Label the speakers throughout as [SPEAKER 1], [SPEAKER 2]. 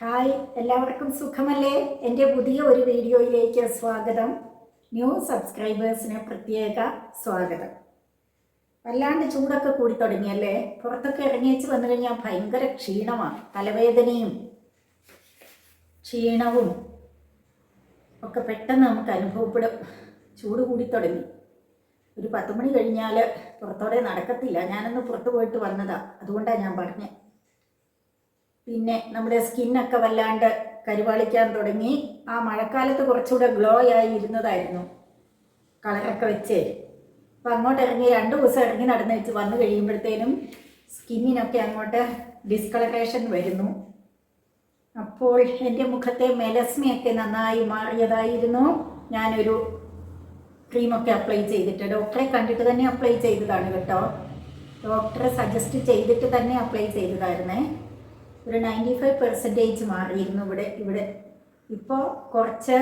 [SPEAKER 1] Hi എല്ലാവർക്കും സുഖമല്ലേ? എന്റെ പുതിയ ഒരു വീഡിയോയിലേക്ക് സ്വാഗതം. ന്യൂ സബ്സ്ക്രൈബേഴ്സിന് പ്രത്യേക സ്വാഗതം. വല്ലാണ്ട് ചൂടൊക്കെ കൂടി തുടങ്ങിയല്ലേ? പുറത്തൊക്കെ ഇറങ്ങിയേച്ച് വന്നു കഴിഞ്ഞാൽ ഭയങ്കര ക്ഷീണമാണ് തലവേദനയും ക്ഷീണവും ഒക്കെ പെട്ടെന്ന് നമുക്ക് അനുഭവപ്പെടും. ചൂട് കൂടി തുടങ്ങി. ഒരു പത്ത് മണി കഴിഞ്ഞാൽ പുറത്തോടെ നടക്കത്തില്ല. ഞാനൊന്ന് പുറത്ത് പോയിട്ട് വന്നതാണ് അതുകൊണ്ടാണ് ഞാൻ പറഞ്ഞത് പിന്നെ നമ്മുടെ സ്കിന്നൊക്കെ വല്ലാണ്ട് കരുവാളിക്കാൻ തുടങ്ങി. ആ മഴക്കാലത്ത് കുറച്ചുകൂടെ ഗ്ലോ ആയി ഇരുന്നതായിരുന്നു. കളറൊക്കെ വെച്ച്. അപ്പം അങ്ങോട്ട് ഇറങ്ങി രണ്ട് ദിവസം ഇറങ്ങി നടന്ന് വെച്ച് വന്നു കഴിയുമ്പോഴത്തേനും സ്കിന്നിനൊക്കെ അങ്ങോട്ട് ഡിസ്കളറേഷൻ വരുന്നു. അപ്പോൾ എന്റെ മുഖത്തെ മെലസ്മയൊക്കെ നന്നായി മാറിയതായിരുന്നു. ഞാനൊരു ക്രീമൊക്കെ അപ്ലൈ ചെയ്തിട്ട് ഡോക്ടറെ കണ്ടിട്ട് തന്നെ അപ്ലൈ ചെയ്തതാണ് കേട്ടോ. ഡോക്ടറെ സജസ്റ്റ് ചെയ്തിട്ട് തന്നെ അപ്ലൈ ചെയ്തതായിരുന്നേ. ഒരു നയന്റി ഫൈവ് പെർസെന്റേജ് മാറിയിരുന്നു ഇവിടെ ഇവിടെ. ഇപ്പോൾ കുറച്ച്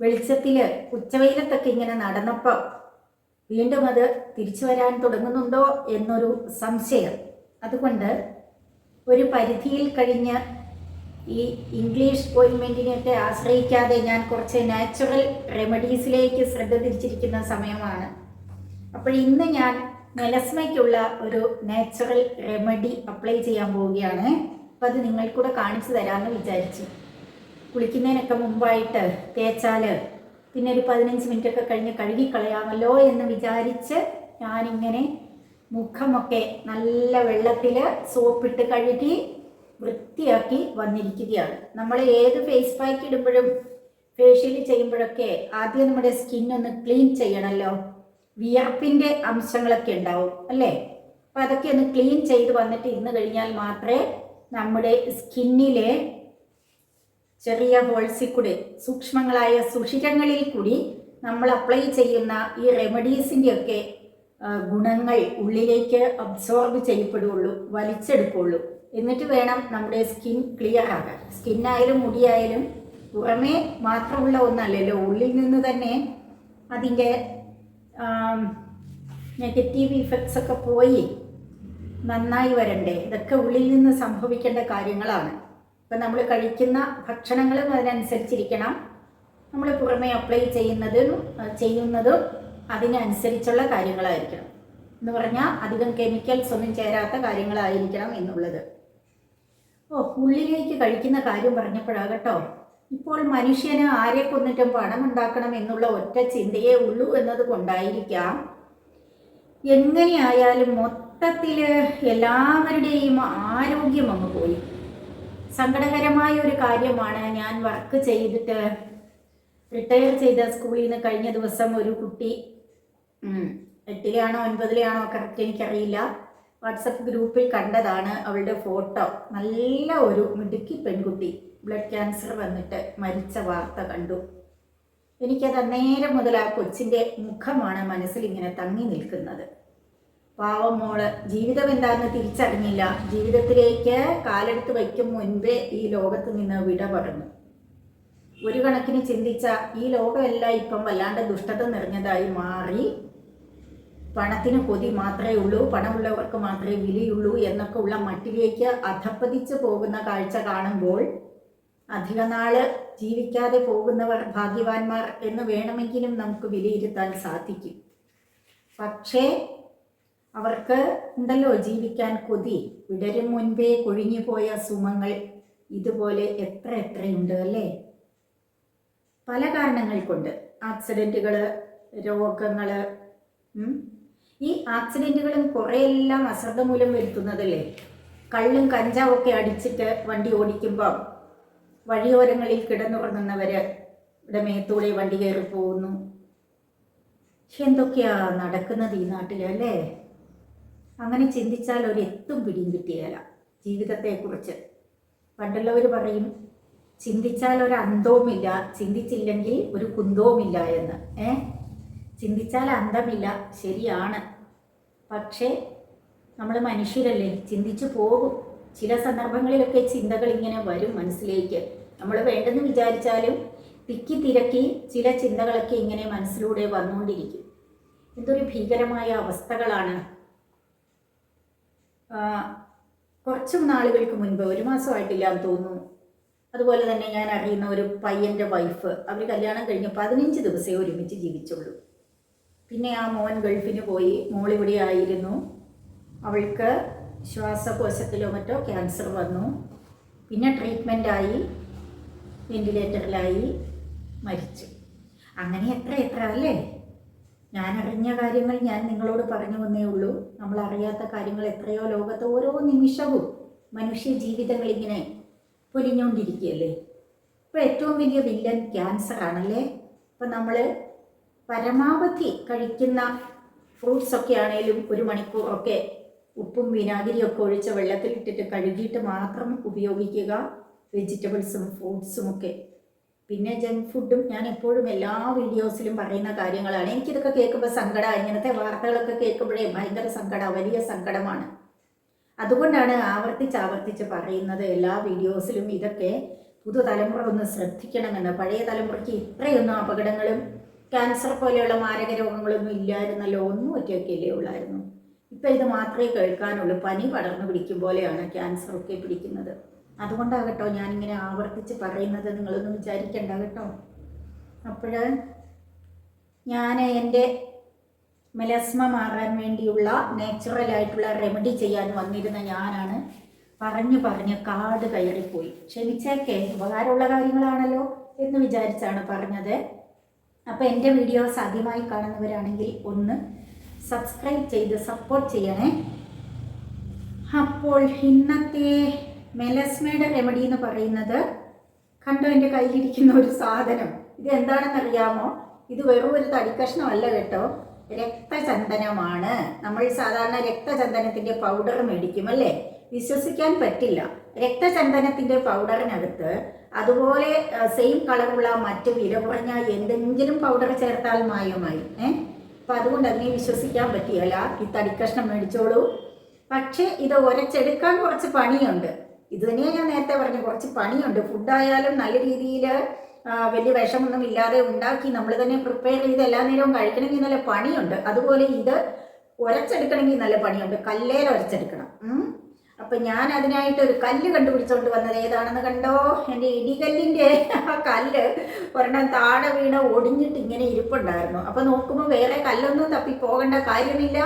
[SPEAKER 1] വെളിച്ചത്തിൽ ഉച്ചവെയിലത്തൊക്കെ ഇങ്ങനെ നടന്നപ്പോൾ വീണ്ടും അത് തിരിച്ചു വരാൻ തുടങ്ങുന്നുണ്ടോ എന്നൊരു സംശയം. അതുകൊണ്ട് ഒരു പരിധിയിൽ കഴിഞ്ഞ് ഈ ഇംഗ്ലീഷ് ഓയിൻമെന്റിനെയൊക്കെ ആശ്രയിക്കാതെ ഞാൻ കുറച്ച് നാച്ചുറൽ റെമഡീസിലേക്ക് ശ്രദ്ധ തിരിച്ചിരിക്കുന്ന സമയമാണ്. അപ്പോൾ ഇന്ന് ഞാൻ മെലസ്മയ്ക്കുള്ള ഒരു നാച്ചുറൽ റെമഡി അപ്ലൈ ചെയ്യാൻ പോവുകയാണ്. അപ്പം അത് നിങ്ങൾക്കൂടെ കാണിച്ചു തരാമെന്ന് വിചാരിച്ചു. കുളിക്കുന്നതിനൊക്കെ മുമ്പായിട്ട് തേച്ചാൽ പിന്നെ ഒരു പതിനഞ്ച് മിനിറ്റൊക്കെ കഴിഞ്ഞ് കഴുകിക്കളയാമല്ലോ എന്ന് വിചാരിച്ച് ഞാനിങ്ങനെ മുഖമൊക്കെ നല്ല വെള്ളത്തിൽ സോപ്പിട്ട് കഴുകി വൃത്തിയാക്കി വന്നിരിക്കുകയാണ്. നമ്മൾ ഏത് ഫേസ് പാക്ക് ഇടുമ്പോഴും ഫേഷ്യൽ ചെയ്യുമ്പോഴൊക്കെ ആദ്യം നമ്മുടെ സ്കിന്നൊന്ന് ക്ലീൻ ചെയ്യണമല്ലോ വിയർപ്പിന്റെ അംശങ്ങളൊക്കെ ഉണ്ടാവും അല്ലേ? അപ്പൊ അതൊക്കെ ഒന്ന് ക്ലീൻ ചെയ്ത് വന്നിട്ട് ഇന്ന് കഴിഞ്ഞാൽ മാത്രമേ നമ്മുടെ സ്കിന്നിലെ ചെറിയ ഹോൾസിൽ കൂടി സൂക്ഷ്മങ്ങളായ സുഷിരങ്ങളിൽ കൂടി നമ്മൾ അപ്ലൈ ചെയ്യുന്ന ഈ റെമഡീസിന്റെയൊക്കെ ഗുണങ്ങൾ ഉള്ളിലേക്ക് അബ്സോർബ് ചെയ്യപ്പെടുകയുള്ളൂ വലിച്ചെടുക്കുള്ളൂ എന്നിട്ട് വേണം നമ്മുടെ സ്കിൻ ക്ലിയർ ആകാൻ. സ്കിന്നായാലും മുടിയായാലും പുറമേ മാത്രമുള്ള ഒന്നല്ലല്ലോ ഉള്ളിൽ നിന്ന് തന്നെ അതിന്റെ നെഗറ്റീവ് ഇഫക്ട്സ് ഒക്കെ പോയി. നന്നായി വരണ്ടേ. ഇതൊക്കെ ഉള്ളിൽ നിന്ന് സംഭവിക്കേണ്ട കാര്യങ്ങളാണ്. ഇപ്പം നമ്മൾ കഴിക്കുന്ന ഭക്ഷണങ്ങളും അതിനനുസരിച്ചിരിക്കണം. നമ്മൾ പുറമേ അപ്ലൈ ചെയ്യുന്നതും ചെയ്യുന്നതും അതിനനുസരിച്ചുള്ള കാര്യങ്ങളായിരിക്കണം. എന്ന് പറഞ്ഞാൽ അധികം കെമിക്കൽസ് ഒന്നും ചേരാത്ത കാര്യങ്ങളായിരിക്കണം എന്നുള്ളത്. ഓ ഉള്ളിലേക്ക് കഴിക്കുന്ന കാര്യം പറഞ്ഞപ്പോഴാകട്ടോ ഇപ്പോൾ മനുഷ്യന് ആരെ കൊന്നിട്ടും പണം ഉണ്ടാക്കണം എന്നുള്ള ഒറ്റ ചിന്തയേ ഉള്ളൂ എന്നത് കൊണ്ടായിരിക്കാം. എങ്ങനെയായാലും മൊത്തത്തിൽ എല്ലാവരുടെയും ആരോഗ്യം അങ്ങ് പോയി. സങ്കടകരമായ ഒരു കാര്യമാണ് ഞാൻ വർക്ക് ചെയ്തിട്ട് റിട്ടയർ ചെയ്ത സ്കൂളിൽ നിന്ന് കഴിഞ്ഞ ദിവസം ഒരു കുട്ടി എട്ടിലാണോ ഒൻപതിലാണോ കറക്റ്റ് എനിക്കറിയില്ല. വാട്സപ്പ് ഗ്രൂപ്പിൽ കണ്ടതാണ് അവളുടെ ഫോട്ടോ. നല്ല ഒരു മിടുക്കി പെൺകുട്ടി. ബ്ലഡ് ക്യാൻസർ വന്നിട്ട് മരിച്ച വാർത്ത കണ്ടു. എനിക്കത് അന്നേരം മുതൽ ആ കൊച്ചിന്റെ മുഖമാണ് മനസ്സിൽ ഇങ്ങനെ തങ്ങി നിൽക്കുന്നത്. പാവം മോൾ ജീവിതം എന്താണെന്ന് തിരിച്ചറിഞ്ഞില്ല. ജീവിതത്തിലേക്ക് കാലെടുത്ത് വയ്ക്കും മുൻപേ ഈ ലോകത്ത് നിന്ന് വിട ഒരു കണക്കിന് ചിന്തിച്ച ഈ ലോകമെല്ലാം ഇപ്പം വല്ലാണ്ട് ദുഷ്ടത നിറഞ്ഞതായി മാറി. പണത്തിന് കൊതി മാത്രമേ ഉള്ളൂ പണമുള്ളവർക്ക് മാത്രമേ വിലയുള്ളൂ എന്നൊക്കെ ഉള്ള മട്ടിലേക്ക് അധപ്പതിച്ച് പോകുന്ന കാഴ്ച കാണുമ്പോൾ അധിക നാൾ ജീവിക്കാതെ പോകുന്നവർ ഭാഗ്യവാന്മാർ എന്ന് വേണമെങ്കിലും നമുക്ക് വിലയിരുത്താൻ സാധിക്കും. പക്ഷേ അവർക്ക് ഉണ്ടല്ലോ ജീവിക്കാൻ കൊതി. വിടരും മുൻപേ കൊഴിഞ്ഞുപോയ സുമങ്ങൾ ഇതുപോലെ എത്ര എത്രയുണ്ട് അല്ലേ? പല കാരണങ്ങൾ കൊണ്ട്. ആക്സിഡന്റുകൾ രോഗങ്ങൾ ഈ ആക്സിഡന്റുകളും കുറേയെല്ലാം അശ്രദ്ധ മൂലം വരുത്തുന്നതല്ലേ? കള്ളും കഞ്ചാവൊക്കെ അടിച്ചിട്ട് വണ്ടി ഓടിക്കുമ്പം വഴിയോരങ്ങളിൽ കിടന്നുറങ്ങുന്നവര് ഇവിടെ മേത്തൂടെ വണ്ടി കയറി പോകുന്നു. എന്തൊക്കെയാ നടക്കുന്നത് ഈ നാട്ടിൽ അല്ലേ? അങ്ങനെ ചിന്തിച്ചാൽ ഒരു എത്തും പിടിയും കിട്ടിയല്ല ജീവിതത്തെക്കുറിച്ച് പണ്ടുള്ളവർ പറയും ചിന്തിച്ചാൽ ഒരു അന്തവുമില്ല ചിന്തിച്ചില്ലെങ്കിൽ ഒരു കുന്തവുമില്ല എന്ന്. ഏ? ചിന്തിച്ചാൽ അന്തമില്ല ശരിയാണ്. പക്ഷേ നമ്മൾ മനുഷ്യരല്ലേ ചിന്തിച്ചു പോകും. ചില സന്ദർഭങ്ങളിലൊക്കെ ചിന്തകൾ ഇങ്ങനെ വരും മനസ്സിലേക്ക്. നമ്മൾ വേണ്ടെന്ന് വിചാരിച്ചാലും തിക്കി തിരക്കി ചില ചിന്തകളൊക്കെ ഇങ്ങനെ മനസ്സിലൂടെ വന്നുകൊണ്ടിരിക്കും. എന്തൊരു ഭീകരമായ അവസ്ഥകളാണ്. കുറച്ചും നാളുകൾക്ക് മുൻപ് ഒരു മാസമായിട്ടില്ല എന്ന് തോന്നുന്നു. അതുപോലെ തന്നെ ഞാൻ അറിയുന്ന ഒരു പയ്യന്റെ വൈഫ് അവർ കല്യാണം കഴിഞ്ഞ് പതിനഞ്ച് ദിവസമേ ഒരുമിച്ച് ജീവിച്ചുള്ളൂ. പിന്നെ ആ മോൻ ഗൾഫിന് പോയി മോളിവിടെ ആയിരുന്നു. അവൾക്ക് ശ്വാസകോശത്തിലോ മറ്റോ ക്യാൻസർ വന്നു. പിന്നെ ട്രീറ്റ്മെന്റായി വെന്റിലേറ്ററിലായി മരിച്ചു. അങ്ങനെ എത്ര എത്ര അല്ലേ? ഞാൻ അറിഞ്ഞ കാര്യങ്ങൾ ഞാൻ നിങ്ങളോട് പറഞ്ഞു വന്നേ ഉള്ളൂ. നമ്മൾ അറിയാത്ത കാര്യങ്ങൾ എത്രയോ ലോകത്ത് ഓരോ നിമിഷവും മനുഷ്യ ജീവിതങ്ങൾ ഇങ്ങനെ പൊലിഞ്ഞുകൊണ്ടിരിക്കുകയല്ലേ ഇപ്പോൾ ഏറ്റവും വലിയ വില്ലൻ ക്യാൻസർ ആണല്ലേ? ഇപ്പം നമ്മൾ പരമാവധി കഴിക്കുന്ന ഫ്രൂട്ട്സ് ഒക്കെ ആണേലും ഒരു മണിക്കൂറൊക്കെ ഉപ്പും വിനാഗിരിയൊക്കെ ഒഴിച്ച വെള്ളത്തിലിട്ടിട്ട് കഴുകിയിട്ട് മാത്രം ഉപയോഗിക്കുക. വെജിറ്റബിൾസും ഫ്രൂട്ട്സും ഒക്കെ. പിന്നെ ജങ്ക് ഫുഡും ഞാൻ എപ്പോഴും എല്ലാ വീഡിയോസിലും പറയുന്ന കാര്യങ്ങളാണ്. എനിക്കിതൊക്കെ കേൾക്കുമ്പോൾ സങ്കടം. ഇങ്ങനത്തെ വാർത്തകളൊക്കെ കേൾക്കുമ്പോഴേ ഭയങ്കര സങ്കടം. വലിയ സങ്കടമാണ്. അതുകൊണ്ടാണ് ആവർത്തിച്ച് ആവർത്തിച്ച് പറയുന്നത് എല്ലാ വീഡിയോസിലും ഇതൊക്കെ പുതുതലമുറ ഒന്ന് ശ്രദ്ധിക്കണമെന്ന്. പഴയ തലമുറയ്ക്ക് ഇത്രയൊന്നും അപകടങ്ങളും ക്യാൻസർ പോലെയുള്ള മാരക രോഗങ്ങളൊന്നും ഇല്ലായിരുന്നല്ലോ ഒന്നും ഒറ്റയൊക്കെയല്ലേ ഉള്ളായിരുന്നു. ഇപ്പം ഇത് മാത്രമേ കേൾക്കാനുള്ളൂ. പനി പടർന്നു പിടിക്കും പോലെയാണ് ക്യാൻസർ ഒക്കെ പിടിക്കുന്നത്. അതുകൊണ്ടാകട്ടോ ഞാനിങ്ങനെ ആവർത്തിച്ച് പറയുന്നത്. നിങ്ങളൊന്നും വിചാരിക്കണ്ട കേട്ടോ. അപ്പോൾ ഞാൻ എന്റെ മെലസ്മ മാറാൻ വേണ്ടിയുള്ള നാച്ചുറൽ ആയിട്ടുള്ള റെമഡി ചെയ്യാൻ വന്നിരുന്ന ഞാനാണ്. പറഞ്ഞു പറഞ്ഞ് കാട് കയറിപ്പോയി. ക്ഷമിച്ചേക്കെ ഉപകാരമുള്ള കാര്യങ്ങളാണല്ലോ എന്ന് വിചാരിച്ചാണ് പറഞ്ഞത്. അപ്പോൾ എന്റെ വീഡിയോസ് ആദ്യമായി കാണുന്നവരാണെങ്കിൽ ഒന്ന് സബ്സ്ക്രൈബ് ചെയ്ത് സപ്പോർട്ട് ചെയ്യണേ. അപ്പോൾ ഇന്നത്തെ മെലസ്മയുടെ റെമഡി എന്ന് പറയുന്നത് കണ്ടോ എന്റെ കയ്യിലിരിക്കുന്ന ഒരു സാധനം. ഇത് എന്താണെന്നറിയാമോ ഇത് വെറും ഒരു തടിക്കഷ്ണമല്ല കേട്ടോ. രക്തചന്ദനമാണ്. നമ്മൾ സാധാരണ രക്തചന്ദനത്തിന്റെ പൗഡർ മേടിക്കും അല്ലേ? വിശ്വസിക്കാൻ പറ്റില്ല. രക്തചന്ദനത്തിന്റെ പൗഡറിനകത്ത് അതുപോലെ സെയിം കളറുള്ള മറ്റ് വില കുറഞ്ഞ എന്തെങ്കിലും പൗഡർ ചേർത്താൽ മായമായി. ഏഹ് അപ്പം അതുകൊണ്ട് അതിനെ വിശ്വസിക്കാൻ പറ്റിയല്ല. ഈ തടിക്കഷ്ണം മേടിച്ചോളൂ. പക്ഷേ ഇത് ഒരച്ചെടുക്കാൻ കുറച്ച് പണിയുണ്ട്. ഇത് തന്നെയാണ് ഞാൻ നേരത്തെ പറഞ്ഞു കുറച്ച് പണിയുണ്ട്. ഫുഡായാലും നല്ല രീതിയിൽ വലിയ വിഷമൊന്നും ഇല്ലാതെ ഉണ്ടാക്കി നമ്മൾ തന്നെ പ്രിപ്പയർ ചെയ്ത് എല്ലാ നേരവും കഴിക്കണമെങ്കിൽ നല്ല പണിയുണ്ട്. അതുപോലെ ഇത് ഉരച്ചെടുക്കണമെങ്കിൽ നല്ല പണിയുണ്ട്. കല്ലേൽ ഉരച്ചെടുക്കണം അപ്പൊ ഞാൻ അതിനായിട്ട് ഒരു കല്ല് കണ്ടുപിടിച്ചോണ്ട് വന്നത് ഏതാണെന്ന് കണ്ടോ? എന്റെ ഇടികല്ലിന്റെ ആ കല്ല് ഒരെണ്ണം താഴെ വീണ ഒടിഞ്ഞിട്ട് ഇങ്ങനെ ഇരിപ്പുണ്ടായിരുന്നു. അപ്പൊ നോക്കുമ്പോൾ വേറെ കല്ലൊന്നും തപ്പി പോകേണ്ട കാര്യമില്ല.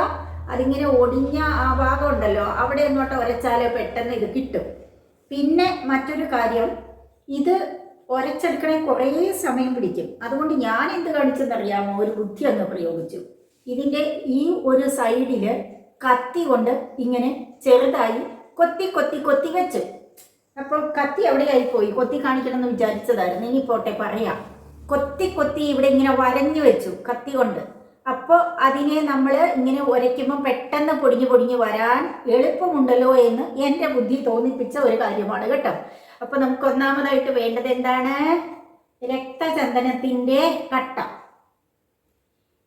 [SPEAKER 1] അതിങ്ങനെ ഒടിഞ്ഞ ആ ഭാഗം ഉണ്ടല്ലോ അവിടെ ഒന്നോട്ട് ഉരച്ചാൽ പെട്ടെന്ന് ഇത് കിട്ടും. പിന്നെ മറ്റൊരു കാര്യം ഇത് ഒരച്ചെടുക്കണേ കുറേ സമയം പിടിക്കും. അതുകൊണ്ട് ഞാൻ എന്ത് കാണിച്ചെന്നറിയാമോ? ഒരു ബുദ്ധി അങ്ങ് പ്രയോഗിച്ചു. ഇതിന്റെ ഈ ഒരു സൈഡിൽ കത്തി കൊണ്ട് ഇങ്ങനെ ചെറുതായി കൊത്തി കൊത്തി കൊത്തി വെച്ചു. അപ്പോൾ കത്തി എവിടെയായി പോയി കൊത്തി കാണിക്കണം എന്ന് വിചാരിച്ചതായിരുന്നു. ഇനി പോട്ടെ പറയാം. കൊത്തി കൊത്തി ഇവിടെ ഇങ്ങനെ വരഞ്ഞു വെച്ചു കത്തി കൊണ്ട്. അപ്പോൾ അതിനെ നമ്മൾ ഇങ്ങനെ ഉരയ്ക്കുമ്പോൾ പെട്ടെന്ന് പൊടിഞ്ഞു പൊടിഞ്ഞു വരാൻ എളുപ്പമുണ്ടല്ലോ എന്ന് എന്റെ ബുദ്ധി തോന്നിപ്പിച്ച ഒരു കാര്യമാണ് കേട്ടോ. അപ്പോൾ നമുക്ക് ഒന്നാമതായിട്ട് വേണ്ടത് എന്താണ്? രക്തചന്ദനത്തിന്റെ കട്ട.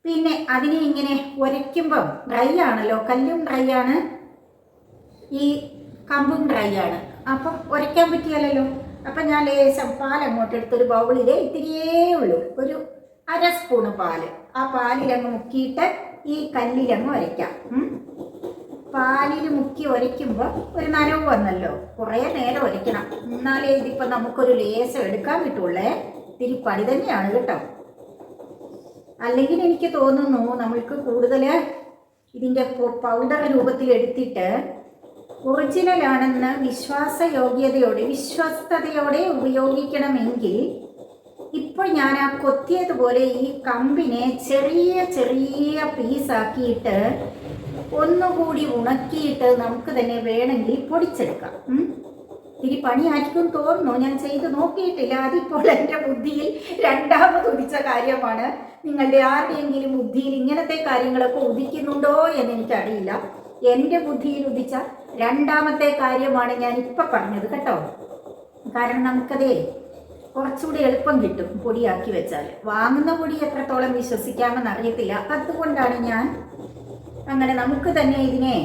[SPEAKER 1] പിന്നെ അതിനെ ഇങ്ങനെ ഉരയ്ക്കുമ്പം ഡ്രൈ ആണല്ലോ കല്ലും ഡ്രൈ ആണ്. ഈ കമ്പും ഡ്രൈ ആണ്. അപ്പം ഉരയ്ക്കാൻ പറ്റിയാലല്ലോ? അപ്പം ഞാൻ ലേശം പാൽ അങ്ങോട്ട് എടുത്തൊരു ബൗളിൽ ഇത്തിരിയേ ഉള്ളൂ. ഒരു അര സ്പൂണ് പാൽ. ആ പാലിലങ്ങ് മുക്കിയിട്ട് ഈ കല്ലിലങ്ങ് ഒരയ്ക്കാം പാലിൽ മുക്കി ഒരയ്ക്കുമ്പോൾ ഒരു നനവ് വന്നല്ലോ. കുറേ നേരം ഒരയ്ക്കണം. എന്നാലേ ഇതിപ്പോൾ നമുക്കൊരു ലേസം എടുക്കാൻ കിട്ടുള്ളേ ഇത്തിരി പണി തന്നെയാണ് കേട്ടോ. അല്ലെങ്കിൽ എനിക്ക് തോന്നുന്നു നമ്മൾക്ക് കൂടുതൽ ഇതിന്റെ പൗഡർ രൂപത്തിൽ എടുത്തിട്ട് ഒറിജിനലാണെന്ന് വിശ്വാസയോഗ്യതയോടെ വിശ്വസ്തയോടെ ഉപയോഗിക്കണമെങ്കിൽ ഇപ്പോൾ ഞാൻ ആ കൊത്തിയതുപോലെ ഈ കമ്പിനെ ചെറിയ ചെറിയ പീസാക്കിയിട്ട് ഒന്നുകൂടി ഉണക്കിയിട്ട് നമുക്ക് തന്നെ വേണമെങ്കിൽ പൊടിച്ചെടുക്കാം. ഇത്തിരി പണിയായിരിക്കും തോന്നുന്നു. ഞാൻ ചെയ്ത് നോക്കിയിട്ടില്ല. അതിപ്പോൾ എന്റെ ബുദ്ധിയിൽ രണ്ടാമത് ഉദിച്ച കാര്യമാണ്. നിങ്ങളുടെ ആരുടെയെങ്കിലും ബുദ്ധിയിൽ ഇങ്ങനത്തെ കാര്യങ്ങളൊക്കെ ഉദിക്കുന്നുണ്ടോ എന്ന് എനിക്കറിയില്ല. എന്റെ ബുദ്ധിയിൽ ഉദിച്ച രണ്ടാമത്തെ കാര്യമാണ് ഞാൻ ഇപ്പം പറഞ്ഞത് കേട്ടോ. കാരണം നമുക്കതേ കുറച്ചുകൂടി എളുപ്പം കിട്ടും പൊടിയാക്കി വെച്ചാൽ വാങ്ങുന്ന പൊടി എത്രത്തോളം വിശ്വസിക്കാമെന്ന് അറിയത്തില്ല. അതുകൊണ്ടാണ് ഞാൻ അങ്ങനെ നമുക്ക് തന്നെ ഇതിനെ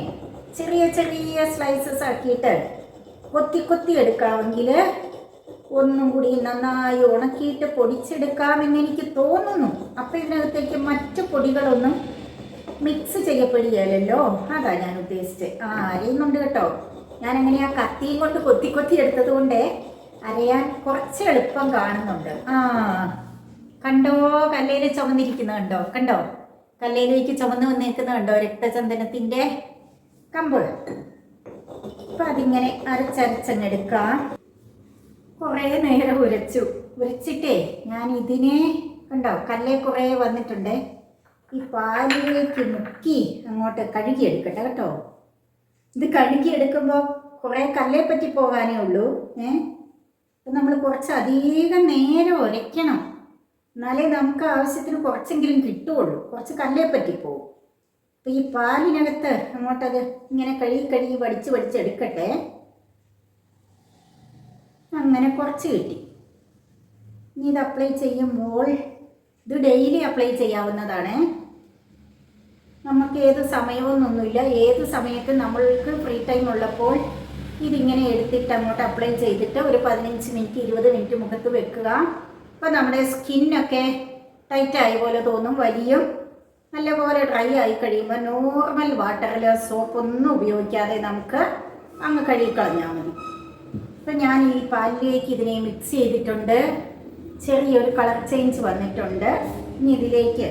[SPEAKER 1] ചെറിയ ചെറിയ സ്ലൈസസ് ആക്കിയിട്ട് കൊത്തി കൊത്തി എടുക്കാമെങ്കിൽ ഒന്നും കൂടി നന്നായി ഉണക്കിയിട്ട് പൊടിച്ചെടുക്കാമെന്ന് എനിക്ക് തോന്നുന്നു. അപ്പം ഇതിനകത്തേക്ക് മറ്റു പൊടികളൊന്നും മിക്സ് ചെയ്യപ്പെടുകയല്ലോ അതാ ഞാൻ ഉദ്ദേശിച്ചത്. ആ അറിയുന്നുണ്ട് കേട്ടോ. ഞാൻ അങ്ങനെ ആ കത്തിയും കൊണ്ട് കൊത്തി കൊത്തി എടുത്തത് കൊണ്ട് അരയാൻ കുറച്ച് എളുപ്പം കാണുന്നുണ്ട്. ആ. കണ്ടോ? കല്ലയിൽ ചുമന്നിരിക്കുന്ന കണ്ടോ? കണ്ടോ? കല്ലയിലേക്ക് ചുമന്ന് വന്നേക്കുന്ന കണ്ടോ? രക്തചന്ദനത്തിന്റെ കമ്പ്. അപ്പം അതിങ്ങനെ അരച്ചരച്ചങ്ങെടുക്കാം കുറേ നേരം ഉരച്ചു. ഉരച്ചിട്ടേ ഞാൻ ഇതിനെ കണ്ടോ? കല്ലേ കുറേ വന്നിട്ടുണ്ട്. ഈ പാലിലേക്ക് മുക്കി അങ്ങോട്ട് കഴുകിയെടുക്കട്ടെ കേട്ടോ. ഇത് കഴുകിയെടുക്കുമ്പോൾ കുറേ കല്ലേ പറ്റി പോകാനേ ഉള്ളൂ. ഏ? അപ്പം നമ്മൾ കുറച്ച് അധികം നേരം ഉരയ്ക്കണം എന്നാലേ നമുക്ക് ആവശ്യത്തിന് കുറച്ചെങ്കിലും കിട്ടുകയുള്ളൂ കുറച്ച് കല്ലേ പറ്റിപ്പോവും അപ്പം ഈ പാലിനകത്ത് അങ്ങോട്ടത് ഇങ്ങനെ കഴുകി കഴുകി വടിച്ച് വടിച്ചെടുക്കട്ടെ അങ്ങനെ കുറച്ച് കിട്ടി. ഇനി ഇത് അപ്ലൈ ചെയ്യുമ്പോൾ ഇത് ഡെയിലി അപ്ലൈ ചെയ്യാവുന്നതാണ്. നമുക്ക് ഏത് സമയമൊന്നുമില്ല. ഏത് സമയത്ത് നമ്മൾക്ക് ഫ്രീ ടൈം ഉള്ളപ്പോൾ ഇതിങ്ങനെ എടുത്തിട്ട് അങ്ങോട്ട് അപ്ലൈ ചെയ്തിട്ട് ഒരു പതിനഞ്ച് മിനിറ്റ് ഇരുപത് മിനിറ്റ് മുഖത്ത് വെക്കുക. അപ്പോൾ നമ്മുടെ സ്കിന്നൊക്കെ ടൈറ്റ് ആയ പോലെ തോന്നും. വലിയും നല്ലപോലെ ഡ്രൈ ആയി കഴിയുമ്പോൾ നോർമൽ വാട്ടറിൽ സോപ്പൊന്നും ഉപയോഗിക്കാതെ നമുക്ക് അങ്ങ് കഴുകിക്കളഞ്ഞാൽ മതി. അപ്പം ഞാൻ ഈ പാലിലേക്ക് ഇതിനെ മിക്സ് ചെയ്തിട്ടുണ്ട്. ചെറിയൊരു കളർ ചേഞ്ച് വന്നിട്ടുണ്ട്. ഇനി ഇതിലേക്ക്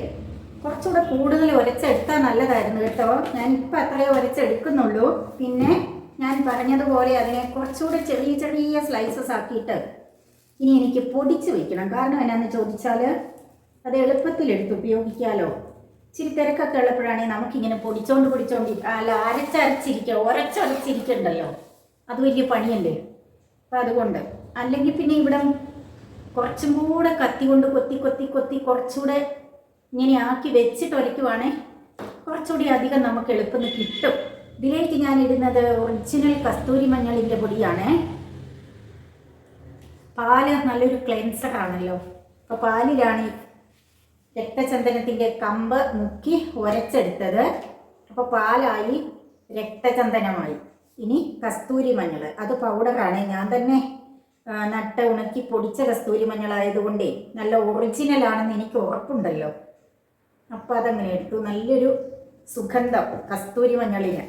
[SPEAKER 1] കുറച്ചുകൂടെ കൂടുതൽ ഉരച്ചെടുത്താൽ നല്ലതായിരുന്നു കേട്ടോ. ഞാൻ ഇപ്പം അത്രയേ ഉരച്ചെടുക്കുന്നുള്ളൂ പിന്നെ ഞാൻ പറഞ്ഞതുപോലെ അതിനെ കുറച്ചുകൂടെ ചെറിയ ചെറിയ സ്ലൈസസ് ആക്കിയിട്ട് ഇനി എനിക്ക് പൊടിച്ച് വെക്കണം. കാരണം എന്നാന്ന് ചോദിച്ചാൽ അത് എളുപ്പത്തിൽ എടുത്ത് ഉപയോഗിക്കാമല്ലോ ഇച്ചിരി തിരക്കൊക്കെ ഉള്ളപ്പോഴാണെങ്കിൽ നമുക്കിങ്ങനെ പൊടിച്ചോണ്ട് പൊടിച്ചോണ്ട് അല്ല അരച്ചരച്ചിരിക്കുക ഉരച്ചരച്ചിരിക്കണ്ടല്ലോ അത് വലിയ പണിയല്ലേ? അപ്പം അതുകൊണ്ട്. അല്ലെങ്കിൽ പിന്നെ ഇവിടെ കുറച്ചും കൂടെ കത്തി കൊണ്ട് കൊത്തി കൊത്തി കൊത്തി കുറച്ചുകൂടെ ഇങ്ങനെ ആക്കി വെച്ചിട്ട് ഉരയ്ക്കുവാണേ കുറച്ചുകൂടി അധികം നമുക്ക് എളുപ്പം കിട്ടും. ഇതിലേക്ക് ഞാൻ ഇടുന്നത് ഒറിജിനൽ കസ്തൂരി മഞ്ഞളിന്റെ പൊടിയാണ്. പാൽ നല്ലൊരു ക്ലെൻസർ ആണല്ലോ. അപ്പോൾ പാലിലാണ് രക്തചന്ദനത്തിന്റെ കമ്പ് മുക്കി ഉരച്ചെടുത്തത്. അപ്പോൾ പാലായി രക്തചന്ദനമായി. ഇനി കസ്തൂരി മഞ്ഞൾ അത് പൗഡറാണ് ഞാൻ തന്നെ നട്ട നട്ട് ഉണക്കി പൊടിച്ച കസ്തൂരി മഞ്ഞളായതുകൊണ്ടേ നല്ല ഒറിജിനൽ ആണെന്ന് എനിക്ക് ഉറപ്പുണ്ടല്ലോ. അപ്പോൾ അതങ്ങനെ എടുത്തു. നല്ലൊരു സുഗന്ധം കസ്തൂരി മഞ്ഞളിന്.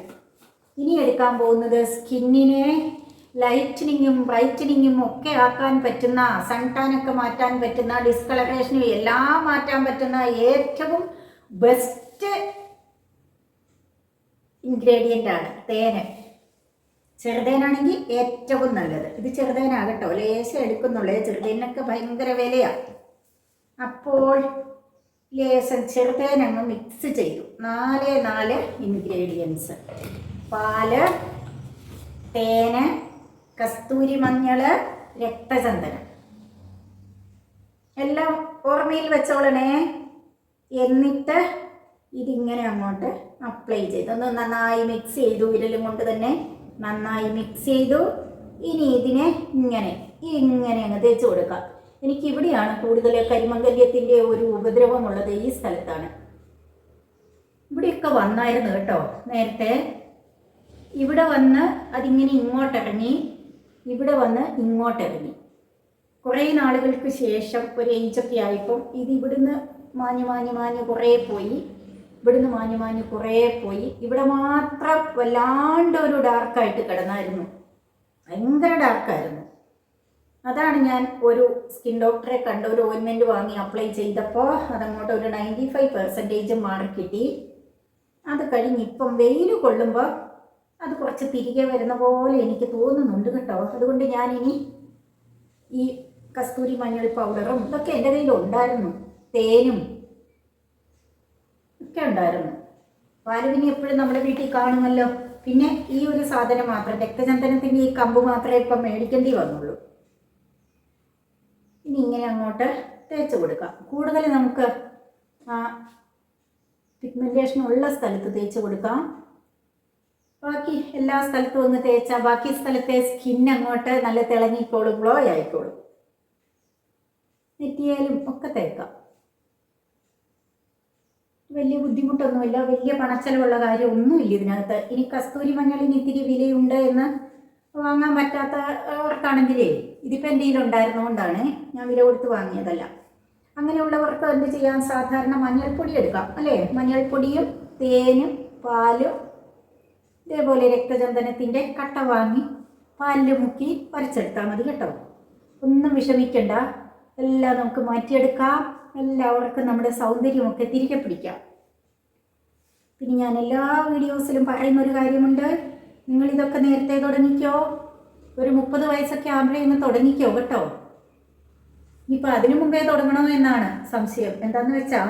[SPEAKER 1] ഇനി എടുക്കാൻ പോകുന്നത് സ്കിന്നിനെ ലൈറ്റനിങ്ങും ബ്രൈറ്റനിങ്ങും ഒക്കെ ആക്കാൻ പറ്റുന്ന സൺടാനൊക്കെ മാറ്റാൻ പറ്റുന്ന ഡിസ്കളറേഷനും എല്ലാം മാറ്റാൻ പറ്റുന്ന ഏറ്റവും ബെസ്റ്റ് ഇൻഗ്രീഡിയന്റ് ആണ് തേന്. ചെറുതേനാണെങ്കിൽ ഏറ്റവും നല്ലത്. ഇത് ചെറുതേനാകട്ടോ. ലേശം എടുക്കുന്നുള്ളൂ. ചെറുതേനൊക്കെ ഭയങ്കര വിലയാണ് അപ്പോൾ ലേശം ചെറുതേനങ്ങ് മിക്സ് ചെയ്തു. നാല് നാല് ഇൻഗ്രീഡിയൻസ് പാൽ തേന് കസ്തൂരി മഞ്ഞൾ രക്തചന്ദനം. എല്ലാം ഓർമ്മയിൽ വെച്ചോളണേ. എന്നിട്ട് ഇതിങ്ങനെ അങ്ങോട്ട് അപ്ലൈ ചെയ്തു. ഒന്ന് നന്നായി മിക്സ് ചെയ്തു വിരലും കൊണ്ട് തന്നെ നന്നായി മിക്സ് ചെയ്തു. ഇനി ഇതിനെ ഇങ്ങനെ ഇങ്ങനെ അങ്ങ് തേച്ച് കൊടുക്കാം. എനിക്ക് ഇവിടെയാണ് കൂടുതൽ കരിമംഗല്യത്തിന്റെ ഒരു ഉപദ്രവമുള്ളത് ഈ സ്ഥലത്താണ്. ഇവിടെയൊക്കെ വന്നായിരുന്നു കേട്ടോ നേരത്തെ. ഇവിടെ വന്ന് അതിങ്ങനെ ഇങ്ങോട്ടിറങ്ങി ഇവിടെ വന്ന് ഇങ്ങോട്ടിറങ്ങി കുറേ നാളുകൾക്ക് ശേഷം ഒരു ഏജൊക്കെ ആയപ്പം ഇത് ഇവിടുന്ന് മാഞ്ഞു മാഞ്ഞു മാഞ്ഞു കുറേ പോയി. ഇവിടുന്ന് മാഞ്ഞു മാഞ്ഞു കുറേ പോയി. ഇവിടെ മാത്രം വല്ലാണ്ട് ഒരു ഡാർക്കായിട്ട് കിടന്നായിരുന്നു. ഭയങ്കര ഡാർക്കായിരുന്നു അതാണ് ഞാൻ ഒരു സ്കിൻ ഡോക്ടറെ കണ്ട് ഒരു ഓയിൻമെന്റ് വാങ്ങി അപ്ലൈ ചെയ്തപ്പോൾ അതങ്ങോട്ട് ഒരു നയന്റി ഫൈവ് പെർസെന്റേജ് മാറി കിട്ടി. അത് കഴിഞ്ഞ് ഇപ്പം വെയിൽ കൊള്ളുമ്പോൾ അത് കുറച്ച് തിരികെ വരുന്ന പോലെ എനിക്ക് തോന്നുന്നുണ്ട് കേട്ടോ. അതുകൊണ്ട് ഞാനിനി ഈ കസ്തൂരി മഞ്ഞൾ പൗഡറും ഇതൊക്കെ എന്റെ കയ്യിൽ ഉണ്ടായിരുന്നു. തേനും ഒക്കെ ഉണ്ടായിരുന്നു. പാലുവിനി എപ്പോഴും നമ്മുടെ വീട്ടിൽ കാണുമല്ലോ. പിന്നെ ഈ ഒരു സാധനം മാത്രം രക്തചന്ദനത്തിന്റെ ഈ കമ്പ് മാത്രമേ ഇപ്പം മേടിക്കേണ്ടി വന്നുള്ളൂ. ഇനി ഇങ്ങനെ അങ്ങോട്ട് തേച്ച് കൊടുക്കാം. കൂടുതൽ നമുക്ക് പിഗ്മെന്റേഷൻ ഉള്ള സ്ഥലത്ത് തേച്ച് കൊടുക്കാം. ബാക്കി എല്ലാ സ്ഥലത്തും ഒന്ന് തേച്ചാൽ ബാക്കി സ്ഥലത്തെ സ്കിൻ അങ്ങോട്ട് നല്ല തിളങ്ങിക്കോളും ഗ്ലോ ആയിക്കോളും. നെറ്റിയാലും ഒക്കെ തേക്കാം. വലിയ ബുദ്ധിമുട്ടൊന്നുമില്ല വലിയ പണച്ചെലവുള്ള കാര്യം ഒന്നുമില്ല ഇതിനകത്ത്. ഇനി കസ്തൂരി മഞ്ഞളിന് ഇത്തിരി വിലയുണ്ട് എന്ന് വാങ്ങാൻ പറ്റാത്തവർക്കാണെങ്കിലേ ഇതിപ്പോൾ എന്റെ കയ്യിലുണ്ടായിരുന്നുകൊണ്ടാണ് ഞാൻ വില കൊടുത്ത് വാങ്ങിയതല്ല. അങ്ങനെയുള്ളവർക്ക് എന്ത് ചെയ്യാൻ സാധാരണ മഞ്ഞൾപ്പൊടി എടുക്കാം അല്ലേ? മഞ്ഞൾപ്പൊടിയും തേനും പാലും ഇതേപോലെ രക്തചന്ദനത്തിന്റെ കട്ട വാങ്ങി പാലിൽ മുക്കി വരച്ചെടുത്താൽ മതി കേട്ടോ. ഒന്നും വിഷമിക്കണ്ട. എല്ലാം നമുക്ക് മാറ്റിയെടുക്കാം. എല്ലാവർക്കും നമ്മുടെ സൗന്ദര്യമൊക്കെ തിരികെ പിടിക്കാം. പിന്നെ ഞാൻ എല്ലാ വീഡിയോസിലും പറയുന്ന ഒരു കാര്യമുണ്ട്. നിങ്ങളിതൊക്കെ നേരത്തെ തുടങ്ങിക്കോ. ഒരു മുപ്പത് വയസ്സൊക്കെ ആകുമ്പോഴേ ഇന്ന് തുടങ്ങിക്കോ കേട്ടോ. ഇനിയിപ്പോൾ അതിനു മുമ്പേ തുടങ്ങണമെന്നാണ് സംശയം. എന്താണെന്ന് വെച്ചാൽ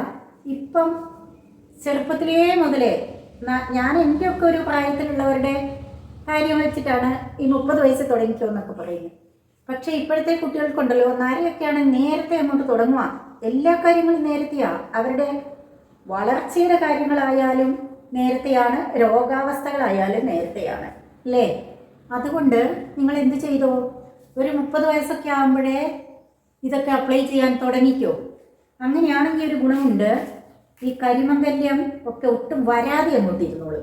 [SPEAKER 1] ഇപ്പം ചെറുപ്പത്തിലേ മുതലേ ഞാൻ എന്റെയൊക്കെ ഒരു പ്രായത്തിലുള്ളവരുടെ കാര്യം വെച്ചിട്ടാണ് ഈ മുപ്പത് വയസ്സ് തുടങ്ങിക്കോ എന്നൊക്കെ പറയുന്നത്. പക്ഷേ ഇപ്പോഴത്തെ കുട്ടികൾക്കുണ്ടല്ലോ നാരയൊക്കെയാണ് നേരത്തെ അങ്ങോട്ട് തുടങ്ങുക. എല്ലാ കാര്യങ്ങളും നേരത്തെയാണ് അവരുടെ വളർച്ചയുടെ കാര്യങ്ങളായാലും നേരത്തെയാണ് രോഗാവസ്ഥകളായാലും നേരത്തെയാണ്. അല്ലേ? അതുകൊണ്ട് നിങ്ങൾ എന്ത് ചെയ്തു? ഒരു മുപ്പത് വയസ്സൊക്കെ ആകുമ്പോഴേ ഇതൊക്കെ അപ്ലൈ ചെയ്യാൻ തുടങ്ങിക്കോ. അങ്ങനെയാണെങ്കിൽ ഒരു ഗുണമുണ്ട്. ഈ കരിമങ്കല്യം ഒക്കെ ഒട്ടും വരാതെ അങ്ങോട്ട് ഇരുന്നോളൂ.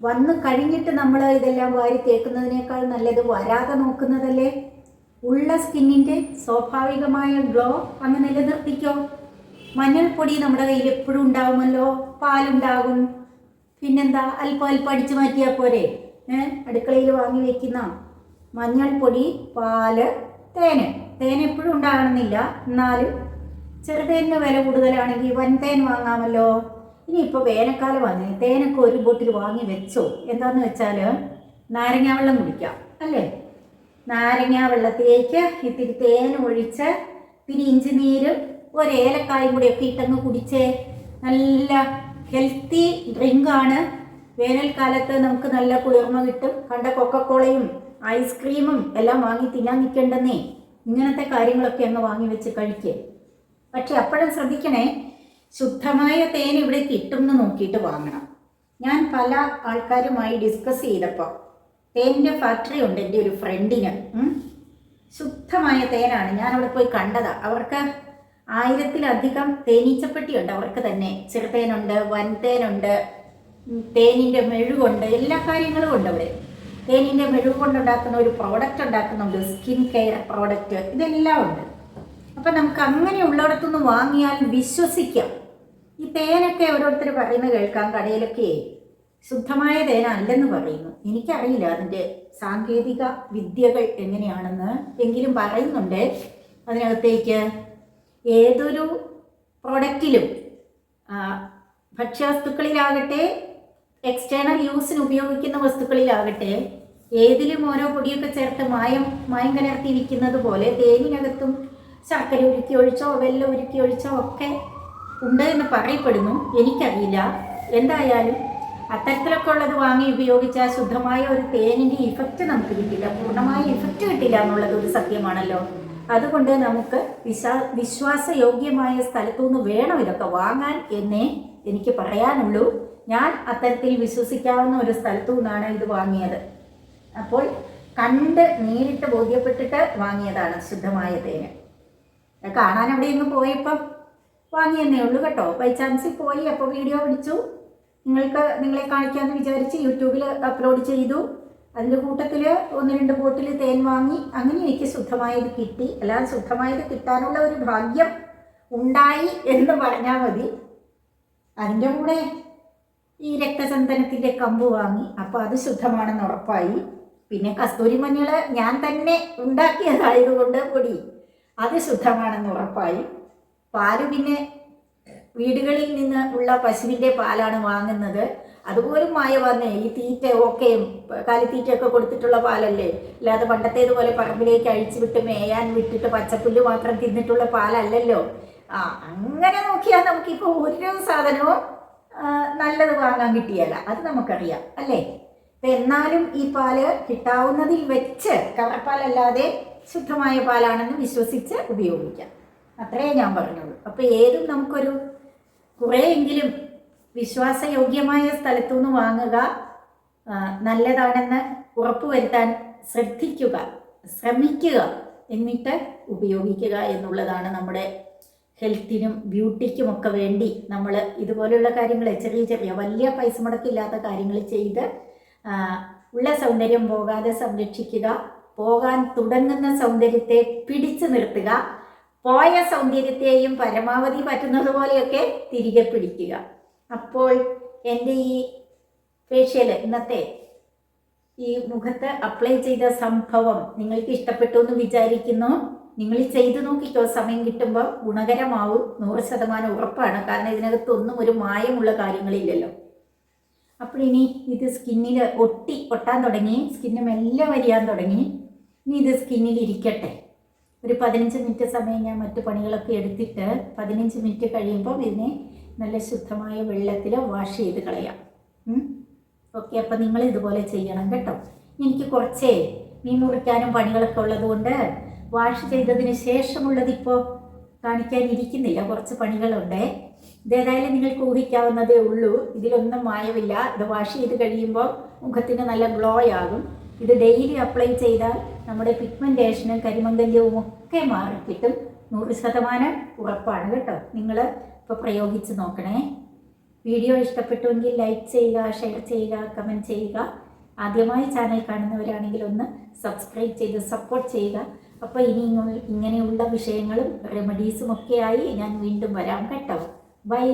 [SPEAKER 1] വന്ന് കഴിഞ്ഞിട്ട് നമ്മൾ ഇതെല്ലാം വാരി തേക്കുന്നതിനേക്കാൾ നല്ലത് വരാതെ നോക്കുന്നതല്ലേ? ഉള്ള സ്കിന്നിന്റെ സ്വാഭാവികമായ ഗ്ലോ അങ്ങ് നിലനിർത്തിക്കോ. മഞ്ഞൾപ്പൊടി നമ്മുടെ കയ്യിൽ എപ്പോഴും ഉണ്ടാകുമല്ലോ പാലുണ്ടാകും. പിന്നെന്താ? അല്പം അല്പം അടിച്ചു മാറ്റിയാൽ പോരെ. അടുക്കളയിൽ വാങ്ങി വയ്ക്കുന്ന മഞ്ഞൾപ്പൊടി പാൽ തേന്. തേൻ എപ്പോഴും ഉണ്ടാകണമെന്നില്ല. എന്നാലും ചെറുതേനിന് വില കൂടുതലാണെങ്കിൽ വൻതേൻ വാങ്ങാമല്ലോ. ഇനിയിപ്പോൾ വേനൽക്കാലം വന്നേ തേനൊക്കെ ഒരു ബോട്ടിൽ വാങ്ങി വെച്ചോ? എന്താന്ന് വെച്ചാൽ നാരങ്ങാ വെള്ളം കുടിക്കാം അല്ലേ? നാരങ്ങാ വെള്ളത്തിലേക്ക് ഇത്തിരി തേൻ ഒഴിച്ച് ഇത്തിരി ഇഞ്ചി നീരും ഒരു ഏലക്കായും കൂടി ഒക്കെ ഇട്ടങ്ങ് കുടിച്ചേ. നല്ല ഹെൽത്തി ഡ്രിങ്കാണ് വേനൽക്കാലത്ത് നമുക്ക് നല്ല കുളിർമ കിട്ടും. കണ്ട കൊക്കക്കോളയും ഐസ്ക്രീമും എല്ലാം വാങ്ങി തിന്നാൻ നിൽക്കേണ്ടെന്നേ ഇങ്ങനത്തെ കാര്യങ്ങളൊക്കെ അങ്ങ് വാങ്ങി വെച്ച് കഴിക്കുക പക്ഷെ അപ്പോഴും ശ്രദ്ധിക്കണേ ശുദ്ധമായ തേൻ ഇവിടെ കിട്ടും എന്ന് നോക്കിയിട്ട് വാങ്ങണം. ഞാൻ പല ആൾക്കാരുമായി ഡിസ്കസ് ചെയ്തപ്പോൾ തേനിന്റെ ഫാക്ടറി ഉണ്ട് എന്റെ ഒരു ഫ്രണ്ടിന്. ശുദ്ധമായ തേനാണ് ഞാൻ അവിടെ പോയി കണ്ടതാണ് അവർക്ക് ആയിരത്തിലധികം തേനീച്ചപ്പെട്ടിയുണ്ട്. അവർക്ക് തന്നെ ചെറുതേനുണ്ട് വൻതേനുണ്ട് തേനിന്റെ മെഴുകുണ്ട് എല്ലാ കാര്യങ്ങളും ഉണ്ട് അവിടെ. തേനിന്റെ മെഴുക് കൊണ്ടുണ്ടാക്കുന്ന ഒരു പ്രോഡക്റ്റ് ഉണ്ടാക്കുന്നുണ്ട് സ്കിൻ കെയർ പ്രോഡക്റ്റ് ഇതെല്ലാം ഉണ്ട്. അപ്പം നമുക്ക് അങ്ങനെയുള്ളിടത്തുനിന്ന് വാങ്ങിയാൽ വിശ്വസിക്കാം. ഈ തേനൊക്കെ ഓരോരുത്തർ പറയുന്നത് കേൾക്കാം കടയിലൊക്കെ ശുദ്ധമായ തേന അല്ലെന്ന് പറയുന്നു. എനിക്കറിയില്ല അതിന്റെ സാങ്കേതിക വിദ്യകൾ എങ്ങനെയാണെന്ന്. എങ്കിലും പറയുന്നുണ്ട് അതിനകത്തേക്ക് ഏതൊരു പ്രോഡക്റ്റിലും ഭക്ഷ്യവസ്തുക്കളിലാകട്ടെ എക്സ്റ്റേണൽ യൂസിന് ഉപയോഗിക്കുന്ന വസ്തുക്കളിലാകട്ടെ ഏതിലും ഓരോ പൊടിയൊക്കെ ചേർത്ത് മായം മായം കലർത്തി വിൽക്കുന്നത് പോലെ തേനിനകത്തും ശർക്കര ഉരുക്കി ഒഴിച്ചോ വെല്ലം ഉരുക്കി ഒഴിച്ചോ ഒക്കെ ഉണ്ട് എന്ന് പറയപ്പെടുന്നു. എനിക്കറിയില്ല. എന്തായാലും അത്തരത്തിലൊക്കെ ഉള്ളത് വാങ്ങി ഉപയോഗിച്ചാൽ ശുദ്ധമായ ഒരു തേനിന്റെ ഇഫക്റ്റ് നമുക്ക് കിട്ടില്ല. പൂർണമായ ഇഫക്റ്റ് കിട്ടില്ല എന്നുള്ളത് ഒരു സത്യമാണല്ലോ. അതുകൊണ്ട് നമുക്ക് വിശ്വാ വിശ്വാസയോഗ്യമായ സ്ഥലത്തുനിന്ന് വേണം ഇതൊക്കെ വാങ്ങാൻ എന്നേ എനിക്ക് പറയാനുള്ളൂ. ഞാൻ അത്തരത്തിൽ വിശ്വസിക്കാവുന്ന ഒരു സ്ഥലത്തു നിന്നാണ് ഇത് വാങ്ങിയത്. അപ്പോൾ കണ്ട് നേരിട്ട് ബോധ്യപ്പെട്ടിട്ട് വാങ്ങിയതാണ് ശുദ്ധമായ തേന്. കാണാൻ എവിടെയെങ്കിലും പോയപ്പം വാങ്ങിയെന്നേ ഉള്ളൂ കേട്ടോ. ബൈ ചാൻസ് പോയി അപ്പോൾ വീഡിയോ പിടിച്ചു. നിങ്ങൾക്ക് നിങ്ങളെ കാണിക്കാമെന്ന് വിചാരിച്ച് യൂട്യൂബിൽ അപ്ലോഡ് ചെയ്തു. അതിന്റെ കൂട്ടത്തിൽ ഒന്ന് രണ്ട് ബോട്ടിൽ തേൻ വാങ്ങി. അങ്ങനെ എനിക്ക് ശുദ്ധമായത് കിട്ടി. അല്ലാതെ ശുദ്ധമായത് കിട്ടാനുള്ള ഒരു ഭാഗ്യം ഉണ്ടായി എന്ന് പറഞ്ഞാൽ മതി. അതിന്റെ കൂടെ ഈ രക്തചന്ദനത്തിന്റെ കമ്പ് വാങ്ങി. അപ്പോൾ അത് ശുദ്ധമാണെന്ന് ഉറപ്പായി. പിന്നെ കസ്തൂരി മഞ്ഞൾ ഞാൻ തന്നെ ഉണ്ടാക്കിയതായതുകൊണ്ട് പൊടി. അത് ശുദ്ധമാണെന്ന് ഉറപ്പായി. പാൽ പിന്നെ വീടുകളിൽ നിന്ന് ഉള്ള പശുവിന്റെ പാലാണ് വാങ്ങുന്നത്. അതുപോലും മായ വന്നേ ഈ തീറ്റ ഒക്കെ കാലിത്തീറ്റയൊക്കെ കൊടുത്തിട്ടുള്ള പാലല്ലേ? അല്ലാതെ പണ്ടത്തേതുപോലെ പറമ്പിലേക്ക് അഴിച്ചു വിട്ട് മേയാൻ വിട്ടിട്ട് പച്ചപ്പുല്ല് മാത്രം തിന്നിട്ടുള്ള പാലല്ലല്ലോ. ആ അങ്ങനെ നോക്കിയാൽ നമുക്കിപ്പോൾ ഒരു സാധനവും നല്ലത് വാങ്ങാൻ കിട്ടിയല്ല. അത് നമുക്കറിയാം അല്ലേ? അപ്പം എന്നാലും ഈ പാൽ കിട്ടാവുന്നതിൽ വെച്ച് കറപ്പാലല്ലാതെ ശുദ്ധമായ പാലാണെന്ന് വിശ്വസിച്ച് ഉപയോഗിക്കാം. അത്രേ ഞാൻ പറഞ്ഞുള്ളൂ. അപ്പോൾ ഏതും നമുക്കൊരു കുറേയെങ്കിലും വിശ്വാസയോഗ്യമായ സ്ഥലത്തുനിന്ന് വാങ്ങുക നല്ലതാണെന്ന് ഉറപ്പുവരുത്താൻ ശ്രദ്ധിക്കുക ശ്രമിക്കുക എന്നിട്ട് ഉപയോഗിക്കുക എന്നുള്ളതാണ് നമ്മുടെ ഹെൽത്തിനും ബ്യൂട്ടിക്കും ഒക്കെ വേണ്ടി നമ്മൾ ഇതുപോലെയുള്ള കാര്യങ്ങൾ ചെറിയ ചെറിയ വലിയ പൈസ മുടക്കില്ലാത്ത കാര്യങ്ങൾ ചെയ്ത് ഉള്ള സൗന്ദര്യം പോകാതെ സംരക്ഷിക്കുക പോകാൻ തുടങ്ങുന്ന സൗന്ദര്യത്തെ പിടിച്ചു നിർത്തുക. പോയ സൗന്ദര്യത്തെയും പരമാവധി പറ്റുന്നത് പോലെയൊക്കെ തിരികെ പിടിക്കുക. അപ്പോൾ എന്റെ ഈ ഫേഷ്യൽ ഇന്നത്തെ ഈ മുഖത്ത് അപ്ലൈ ചെയ്ത സംഭവം നിങ്ങൾക്ക് ഇഷ്ടപ്പെട്ടു എന്ന് വിചാരിക്കുന്നു. നിങ്ങൾ ചെയ്തു നോക്കിക്കോ സമയം കിട്ടുമ്പോൾ ഗുണകരമാവും. നൂറ് ശതമാനം ഉറപ്പാണ്. കാരണം ഇതിനകത്ത് ഒന്നും ഒരു മായമുള്ള കാര്യങ്ങളില്ലല്ലോ. അപ്പോൾ ഇനി ഇത് സ്കിന്നിൽ ഒട്ടി ഒട്ടാൻ തുടങ്ങി. സ്കിന്ന് മെല്ലെ വരിയാൻ തുടങ്ങി. ഇനി ഇത് സ്കിന്നിൽ ഇരിക്കട്ടെ. ഒരു പതിനഞ്ച് മിനിറ്റ് സമയം ഞാൻ മറ്റു പണികളൊക്കെ എടുത്തിട്ട് പതിനഞ്ച് മിനിറ്റ് കഴിയുമ്പോൾ ഇതിനെ നല്ല ശുദ്ധമായ വെള്ളത്തിൽ വാഷ് ചെയ്ത് കളയാം. ഓക്കെ അപ്പം നിങ്ങൾ ഇതുപോലെ ചെയ്യണം കേട്ടോ. എനിക്ക് കുറച്ചേ മീൻ മുറിക്കാനും പണികളൊക്കെ ഉള്ളതുകൊണ്ട് വാഷ് ചെയ്തതിന് ശേഷമുള്ളത് ഇപ്പോൾ കാണിക്കാനിരിക്കുന്നില്ല കുറച്ച് പണികളുണ്ട്. ഇതേതായാലും നിങ്ങൾക്ക് ഊഹിക്കാവുന്നതേ ഉള്ളൂ. ഇതിലൊന്നും മായമില്ല. ഇത് വാഷ് ചെയ്ത് കഴിയുമ്പോൾ മുഖത്തിന് നല്ല ഗ്ലോ ആകും. ഇത് ഡെയിലി അപ്ലൈ ചെയ്താൽ നമ്മുടെ പിഗ്മെന്റേഷനും കരിമങ്കല്യവും ഒക്കെ മാറിക്കിട്ടും. നൂറ് ശതമാനം ഉറപ്പാണ് കേട്ടോ. നിങ്ങൾ ഇപ്പോൾ പ്രയോഗിച്ച് നോക്കണേ. വീഡിയോ ഇഷ്ടപ്പെട്ടുവെങ്കിൽ ലൈക്ക് ചെയ്യുക ഷെയർ ചെയ്യുക കമന്റ് ചെയ്യുക. ആദ്യമായി ചാനൽ കാണുന്നവരാണെങ്കിൽ ഒന്ന് സബ്സ്ക്രൈബ് ചെയ്ത് സപ്പോർട്ട് ചെയ്യുക. അപ്പോൾ ഇനി ഇങ്ങനെയുള്ള വിഷയങ്ങളും റെമഡീസും ഒക്കെയായി ഞാൻ വീണ്ടും വരാം കേട്ടോ. ബൈ